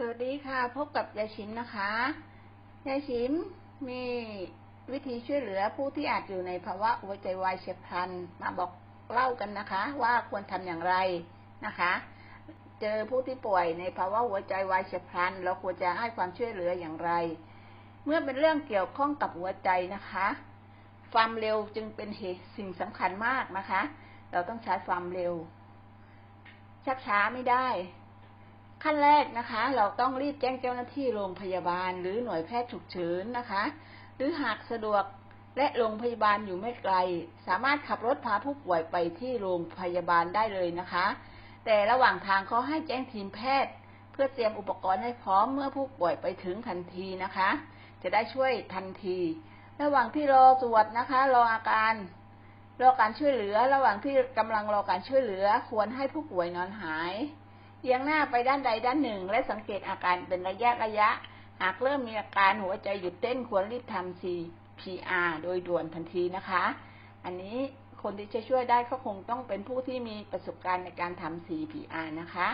สวัสดีค่ะ พบกับยายชิมนะคะยายชิมมีวิธีช่วยเหลือผู้ที่อาจอยู่ในภาวะหัวใจวายเฉียบพลันมาบอกเล่ากันนะคะ ว่าควรทำอย่างไรนะคะ เจอผู้ที่ป่วยในภาวะหัวใจวายเฉียบพลัน เราควรจะให้ความช่วยเหลืออย่างไร เมื่อเป็นเรื่องเกี่ยวข้องกับหัวใจนะคะ ความเร็วจึงเป็นเหตุสิ่งสำคัญมากนะคะ เราต้องใช้ความเร็วชักช้าไม่ได้ ขั้นแรกนะคะ เราต้องรีบแจ้งเจ้าหน้าที่โรงพยาบาล หรือหน่วยแพทย์ฉุกเฉินนะคะ หรือหากสะดวกและโรงพยาบาลอยู่ไม่ไกล สามารถขับรถพาผู้ป่วยไปที่โรงพยาบาลได้เลยนะคะ แต่ระหว่างทางเขาให้แจ้งทีมแพทย์ เพื่อเตรียมอุปกรณ์ให้พร้อมเมื่อผู้ป่วยไปถึงทันทีนะคะ จะได้ช่วยทันที ระหว่างที่รอตรวจนะคะ รออาการรอการช่วยเหลือ ระหว่างที่กำลังรอการช่วยเหลือ ควรให้ผู้ป่วยนอนหาย เอียงหน้าไปด้านใดด้านหนึ่ง และสังเกตอาการเป็นระยะระยะ หากเริ่มมีอาการหัวใจหยุดเต้นควรรีบทำ CPR โดยด่วนทันทีนะคะ อันนี้คนที่จะช่วยได้ก็คงต้องเป็นผู้ที่มีประสบการณ์ในการทำ CPR นะคะ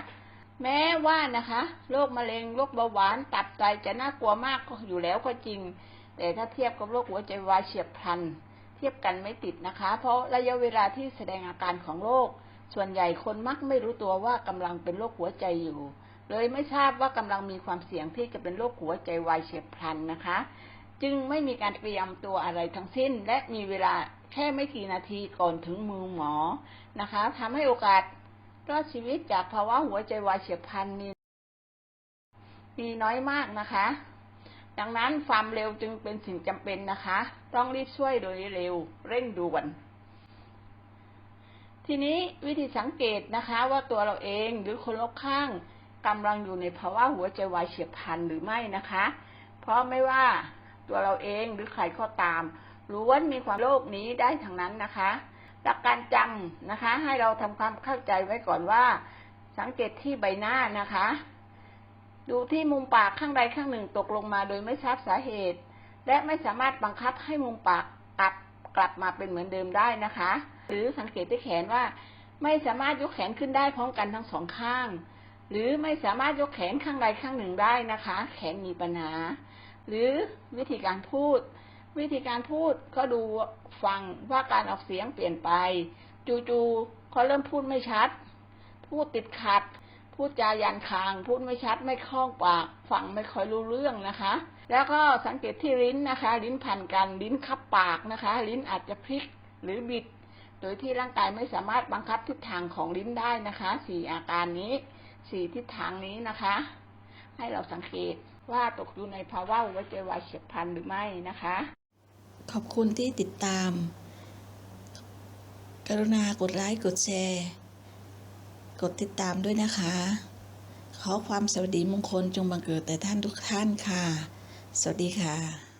แม้ว่านะคะโรคมะเร็งโรคเบาหวานตับไตจะน่ากลัวมากก็อยู่แล้วก็จริง แต่ถ้าเทียบกับโรคหัวใจวายเฉียบพลัน เทียบกันไม่ติดนะคะ เพราะระยะเวลาที่แสดงอาการของโรค ส่วนใหญ่คนมักไม่รู้ตัวว่ากำลังเป็นโรคหัวใจอยู่ เลยไม่ทราบว่ากำลังมีความเสี่ยงที่จะเป็นโรคหัวใจวายเฉียบพลันนะคะ จึงไม่มีการเตรียมตัวอะไรทั้งสิ้น และมีเวลาแค่ไม่กี่นาทีก่อนถึงมือหมอนะคะทำให้โอกาสรอดชีวิตจากภาวะหัวใจวายเฉียบพลันมีมีน้อยมากนะคะ ดังนั้นความเร็วจึงเป็นสิ่งจำเป็นนะคะ ต้องรีบช่วยโดยเร็วเร่งด่วน ทีนี้วิธีสังเกตนะคะว่าตัวเราเองหรือคนรอบข้างกำลังอยู่ในภาวะหัวใจวายเฉียบพลันหรือไม่นะคะ เพราะไม่ว่าตัวเราเองหรือใครก็ตามล้วนมีความโรคนี้ได้ทั้งนั้นนะคะหลักการจำนะคะ ให้เราทำความเข้าใจไว้ก่อนว่า สังเกตที่ใบหน้านะคะ ดูที่มุมปากข้างใดข้างหนึ่งตกลงมาโดยไม่ทราบสาเหตุ และไม่สามารถบังคับให้มุมปากกลับ กลับมาเป็นเหมือนเดิมได้นะคะ หรือสังเกตที่แขนว่า ไม่สามารถยกแขนขึ้นได้พร้อมกันทั้งสองข้าง หรือไม่สามารถยกแขนข้างใดข้างหนึ่งได้นะคะ แขนมีปัญหา หรือวิธีการพูด วิธีการพูดก็ดูฟังว่าการออกเสียงเปลี่ยนไป จู่ๆเขาเริ่มพูดไม่ชัด พูดติดขัด พูดจายันคาง พูดไม่ชัดไม่คล่องปากฟังไม่ค่อยรู้เรื่องนะคะ แล้วก็สังเกตที่ลิ้นนะคะ ลิ้นพันกันลิ้นคับปากนะคะ ลิ้นอาจจะพลิกหรือบิด โดยที่ร่างกายไม่สามารถบังคับทิศทางของลิ้นได้นะคะสี่อาการนี้สี่ทิศทางนี้นะคะ ให้เราสังเกตว่าตกอยู่ในภาวะหัวใจวายเฉียบพลันหรือไม่นะคะ ขอบคุณที่ติดตาม กรุณากดไลค์กดแชร์ กดติดตามด้วยนะคะ ขอความสวัสดีมงคลจงบังเกิดแต่ท่านทุกท่านค่ะ สวัสดีค่ะ